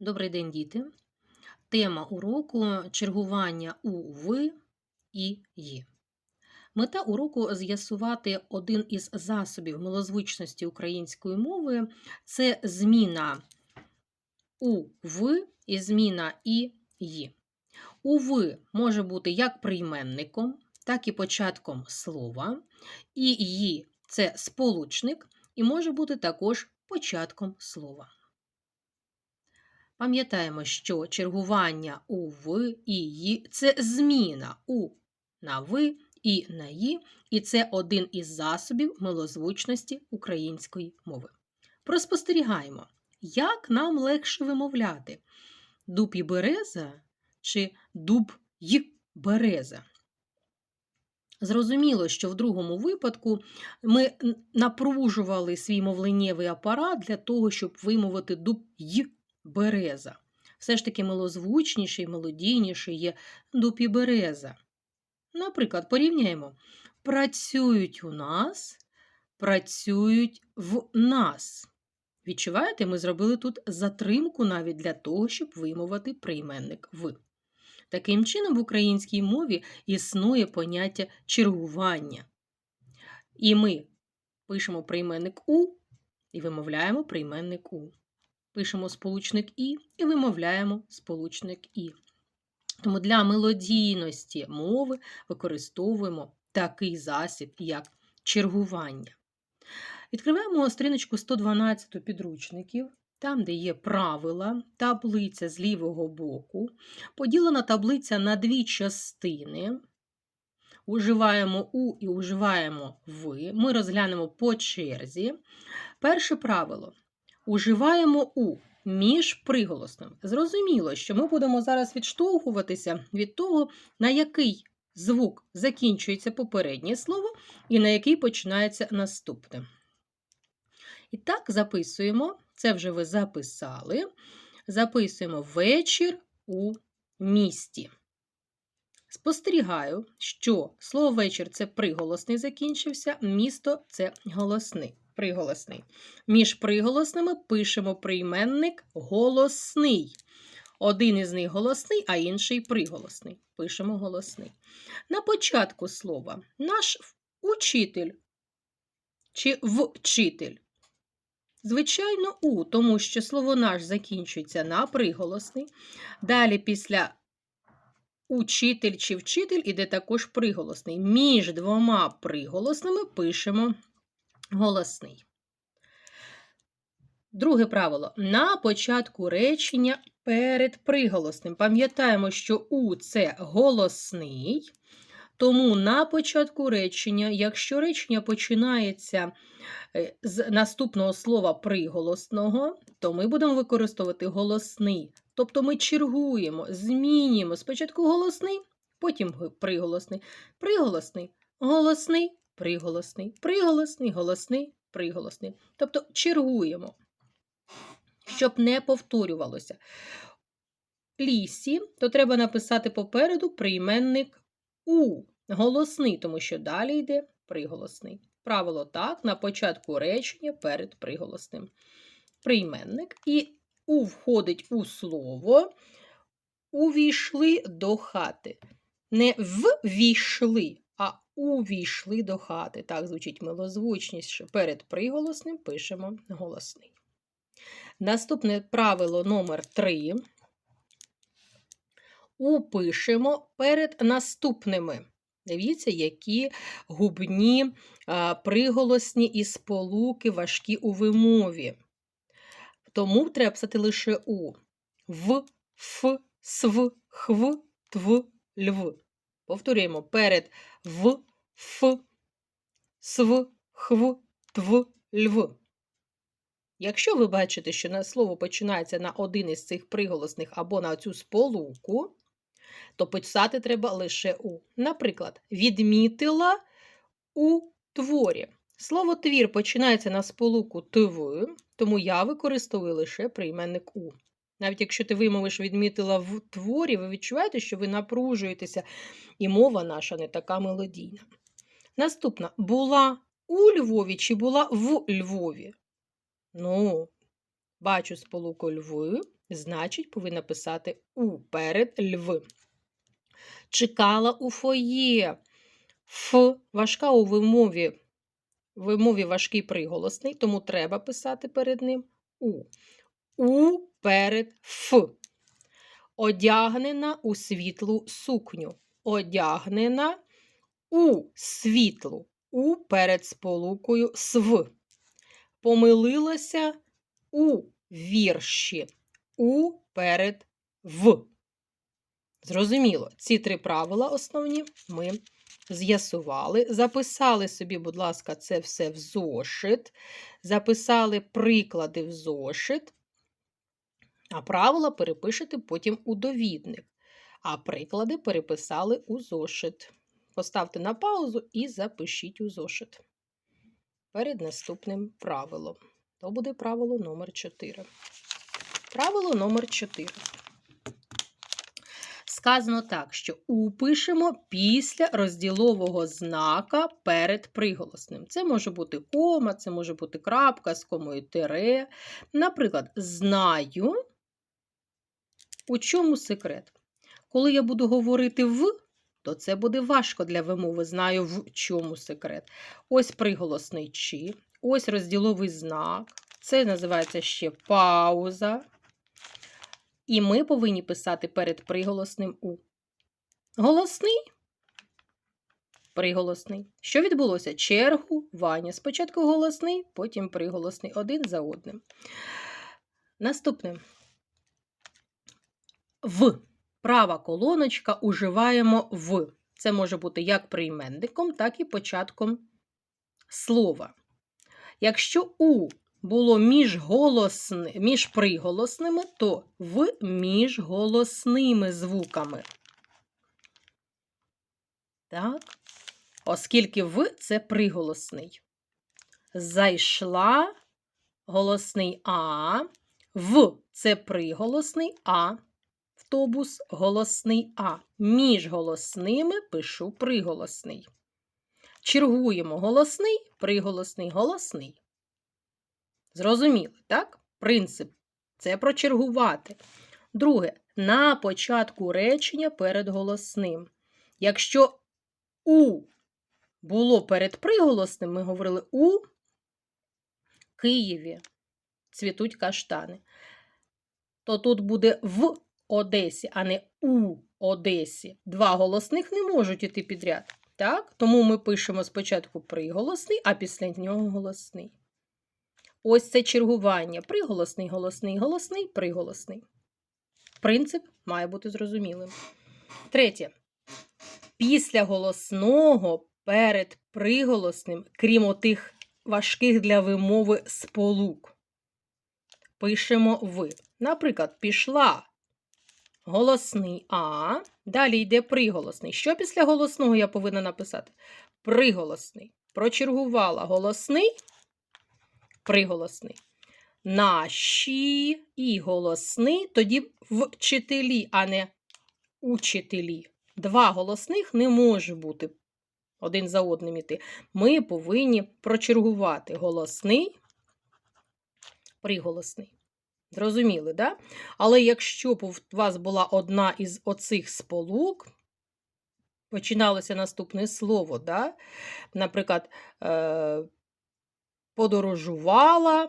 Добрий день, діти. Тема уроку чергування у ви і «ї». Мета уроку з'ясувати один із засобів милозвучності української мови це зміна у ви і зміна і «ї». У ви може бути як прийменником, так і початком слова, і «ї» – це сполучник, і може бути також початком слова. Пам'ятаємо, що чергування у ви і «ї» – це зміна у на ви і на «ї», і це один із засобів милозвучності української мови. Проспостерігаємо, як нам легше вимовляти дуб і береза чи дуб й береза. Зрозуміло, що в другому випадку ми напружували свій мовленнєвий апарат для того, щоб вимовити дуб й береза. Все ж таки милозвучніший, мелодійніший є дуб і береза. Наприклад, порівняємо: працюють у нас, працюють в нас. Відчуваєте, ми зробили тут затримку навіть для того, щоб вимовити прийменник в. Таким чином, в українській мові існує поняття чергування. І ми пишемо прийменник У і вимовляємо прийменник У. Пишемо сполучник І і вимовляємо сполучник І. Тому для мелодійності мови використовуємо такий засіб, як чергування. Відкриваємо сторіночку 112 підручників, там, де є правила, таблиця з лівого боку. Поділена таблиця на дві частини. Уживаємо У і уживаємо Ви. Ми розглянемо по черзі. Перше правило. Уживаємо У між приголосним. Зрозуміло, що ми будемо зараз відштовхуватися від того, на який звук закінчується попереднє слово і на який починається наступне. І так, записуємо, це вже ви записали. Записуємо вечір у місті. Спостерігаю, що слово вечір це приголосний закінчився, місто це голосний. Приголосний. Між приголосними пишемо прийменник голосний. Один із них голосний, а інший приголосний. Пишемо голосний. На початку слова наш учитель чи вчитель. Звичайно, у, тому що слово наш закінчується на приголосний. Далі після учитель чи вчитель іде також приголосний. Між двома приголосними пишемо голосний. Друге правило. На початку речення перед приголосним. Пам'ятаємо, що У це голосний. Тому на початку речення, якщо речення починається е, з наступного слова приголосного, то ми будемо використовувати голосний. Тобто ми чергуємо, змінюємо спочатку голосний, потім приголосний, приголосний, голосний, приголосний, приголосний, голосний, приголосний. Тобто чергуємо, щоб не повторювалося. Лісі, то треба написати попереду прийменник у голосний, тому що далі йде приголосний. Правило так, на початку речення перед приголосним. Прийменник і у входить у слово. Увійшли до хати. Не ввійшли, увійшли до хати. Так звучить милозвучніше. Перед приголосним пишемо голосний. Наступне правило номер 3 упишемо перед наступними. Дивіться, які губні приголосні і сполуки важкі у вимові. Тому треба писати лише У. В, Ф, Св, Хв, Тв, Льв. Повторюємо перед В, Ф, Св, Хв, Тв, Льв. Якщо ви бачите, що на слово починається на один із цих приголосних або на цю сполуку, то писати треба лише у. Наприклад, відмітила у творі. Слово твір починається на сполуку тв, тому я використовую лише прийменник у. Навіть якщо ти вимовиш відмітила в творі, ви відчуваєте, що ви напружуєтеся, і мова наша не така мелодійна. Наступна була у Львові чи була в Львові? Ну, Бачу сполуку льви, значить, повинна писати у перед льв. Чекала у фоє. Ф важка у вимові. Вимові важкий приголосний, тому треба писати перед ним у. У перед Ф. Одягнена у світлу сукню. Одягнена у світлу. У перед сполукою св. Помилилася у вірші. У перед в. Зрозуміло, ці три правила основні ми з'ясували. Записали собі, будь ласка, це все в зошит. Записали приклади в зошит. А правила перепишете потім у довідник. А приклади переписали у зошит. Поставте на паузу і запишіть у зошит. Перед наступним правилом. То буде правило номер 4. Правило номер 4. Сказано так, що у пишемо після розділового знака перед приголосним. Це може бути кома, це може бути крапка з комою тире. Наприклад, знаю, у чому секрет. Коли я буду говорити в, то це буде важко для вимови. Знаю, в чому секрет. Ось приголосний чи, ось розділовий знак. Це називається ще пауза. І ми повинні писати перед приголосним У. Голосний. Приголосний. Що відбулося? Чергу, Ваня. Спочатку голосний, потім приголосний один за одним. Наступне. В. Права колоночка уживаємо в. Це може бути як прийменником, так і початком слова. Якщо У було між, голосни, між приголосними, то в між голосними звуками. Так. Оскільки в це приголосний. Зайшла голосний А, в це приголосний А, автобус голосний А. Між голосними пишу приголосний. Чергуємо голосний, приголосний, голосний. Зрозуміли, так? Принцип це прочергувати. Друге, на початку речення перед голосним. Якщо У було перед приголосним, ми говорили у Києві цвітуть каштани, то тут буде в Одесі, а не у Одесі. Два голосних не можуть іти підряд. Так? Тому ми пишемо спочатку приголосний, а після нього голосний. Ось це чергування. Приголосний, голосний, голосний, приголосний. Принцип має бути зрозумілим. Третє. Після голосного перед приголосним, крім отих важких для вимови сполук. Пишемо ви. Наприклад, пішла голосний А. Далі йде приголосний. Що після голосного я повинна написати? Приголосний. Прочергувала голосний приголосний. Наші і голосний, тоді вчителі, а не учителі. Два голосних не може бути один за одним іти. Ми повинні прочергувати голосний, приголосний. Зрозуміли, да? Але якщо б у вас була одна із оцих сполук, починалося наступне слово, да? наприклад, е, подорожувала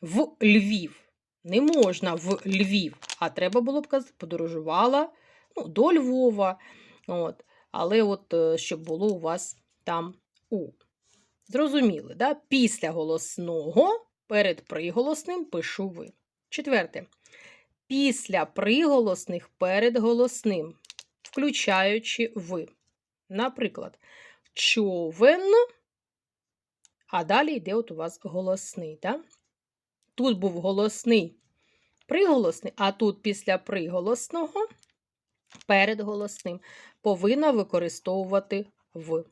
в Львів. Не можна в Львів, а треба було б казати, подорожувала ну, до Львова. От. Але от, е, щоб було у вас там У. Зрозуміли, да? після голосного перед приголосним пишу ви. Четверте. Після приголосних перед голосним, включаючи ви. Наприклад, човен а далі йде от у вас голосний. Так? Тут був голосний приголосний, а тут після приголосного перед голосним повинна використовувати в.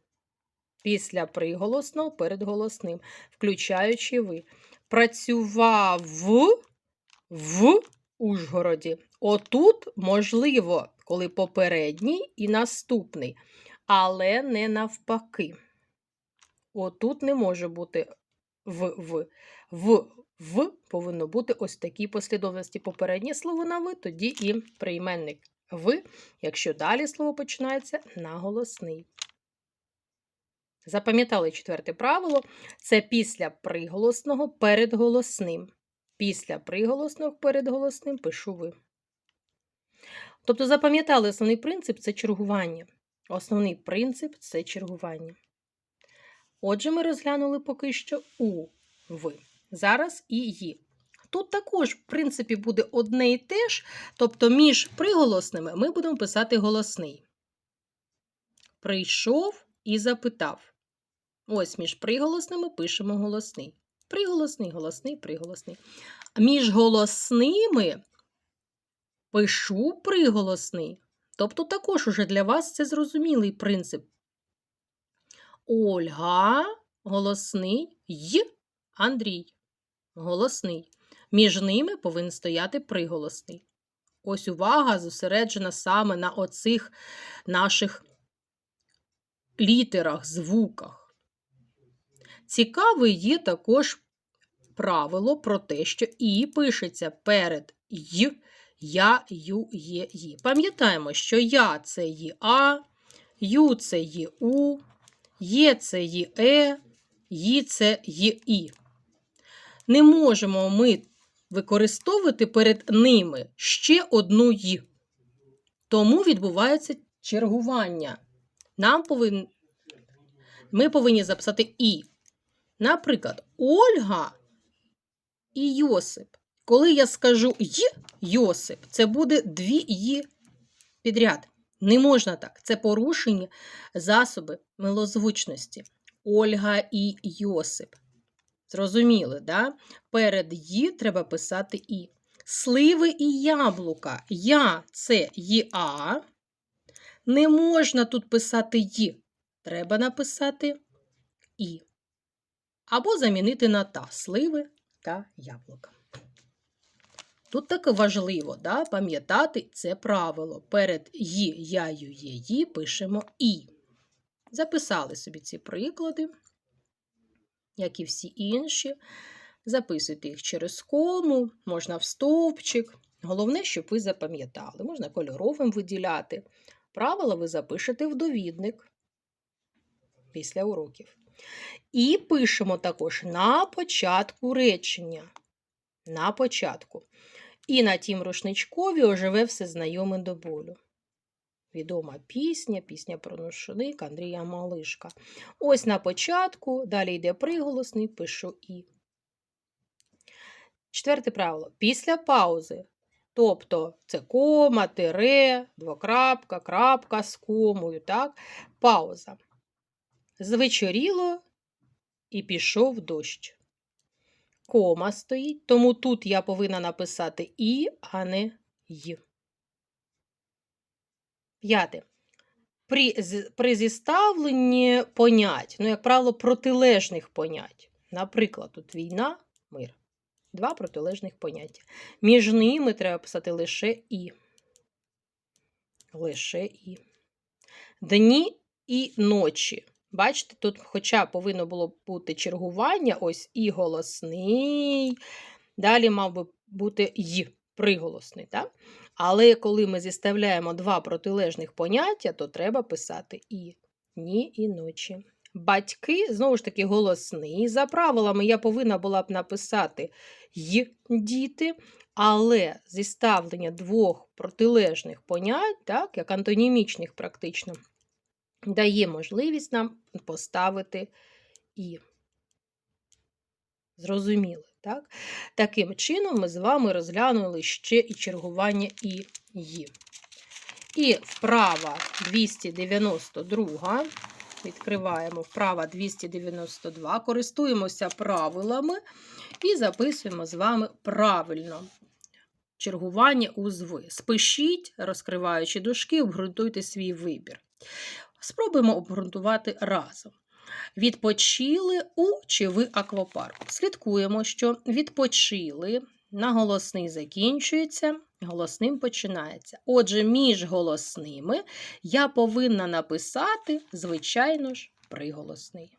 Після приголосного перед голосним, включаючи ви. Працював в Ужгороді. Отут, можливо, коли попередній і наступний, але не навпаки. Отут не може бути в в. В в повинно бути ось в такій послідовності. Попереднє слово на ви, тоді і прийменник в, якщо далі слово починається на голосний. Запам'ятали четверте правило це після приголосного перед голосним. Після приголосного перед голосним пишу ви. Тобто запам'ятали основний принцип це чергування. Основний принцип це чергування. Отже, ми розглянули поки що у ви. Зараз і «ї». Тут також, в принципі, буде одне і те ж, тобто між приголосними ми будемо писати голосний. Прийшов і запитав. Ось між приголосними пишемо голосний. Приголосний, голосний, приголосний. А між голосними пишу приголосний. Тобто також уже для вас це зрозумілий принцип. Ольга, голосний й Андрій. Голосний. Між ними повинен стояти приголосний. Ось увага зосереджена саме на оцих наших літерах, звуках. Цікаве є також правило про те, що І пишеться перед Й, Я, Ю, Є, Ї. Пам'ятаємо, що Я це є А, Ю це є У, Є це є Е, Ї це є І. Не можемо ми використовувати перед ними ще одну «й». Тому відбувається чергування. Нам повин... Ми повинні записати І. Наприклад, Ольга і Йосип. Коли я скажу «й» Йосип, це буде дві «ї» підряд. Не можна так. Це порушення засоби милозвучності. Ольга і Йосип. Зрозуміли, да? Перед «ї» треба писати І. Сливи і яблука. Я це ЄА. Не можна тут писати «ї». Треба написати І. Або замінити на та сливи та яблука. Тут таке важливо да, пам'ятати це правило. Перед «ї», «яю», «є», «ї» пишемо І. Записали собі ці приклади як і всі інші. Записуйте їх через кому, можна в стовпчик. Головне, щоб ви запам'ятали, можна кольоровим виділяти. Правила ви запишете в довідник після уроків. І пишемо також на початку речення. На початку. І на тім рушничкові оживе все знайоме до болю. Відома пісня, пісня про ношеник Андрія Малишка. Ось на початку, далі йде приголосний, пишу І. Четверте правило. Після паузи. Тобто це кома, тире, двокрапка, крапка з комою. так? Пауза. Звечоріло і пішов дощ. Кома стоїть, тому тут я повинна написати І, а не Й. П'яте. При, при зіставленні понять, ну, як правило, протилежних понять. Наприклад, тут війна, мир. Два протилежних поняття. Між ними треба писати лише і. Лише і. Дні і ночі. Бачите, тут, хоча повинно було бути чергування, ось і голосний. Далі мав би бути й приголосний. Так? Але коли ми зіставляємо два протилежних поняття, то треба писати і ні і ночі. Батьки, знову ж таки, голосний. За правилами я повинна була б написати й діти, але зіставлення двох протилежних понять, так, як антонімічних практично, дає можливість нам поставити і. Зрозуміли. Так? Таким чином, ми з вами розглянули ще і чергування і «ї». І вправа 292. Відкриваємо вправа 292, користуємося правилами і записуємо з вами правильно чергування у зви. Спишіть, розкриваючи дужки, обґрунтуйте свій вибір. Спробуємо обґрунтувати разом. Відпочили у чи в аквапарку. Слідкуємо, що відпочили, наголосний закінчується, голосним починається. Отже, між голосними я повинна написати, звичайно ж, приголосний.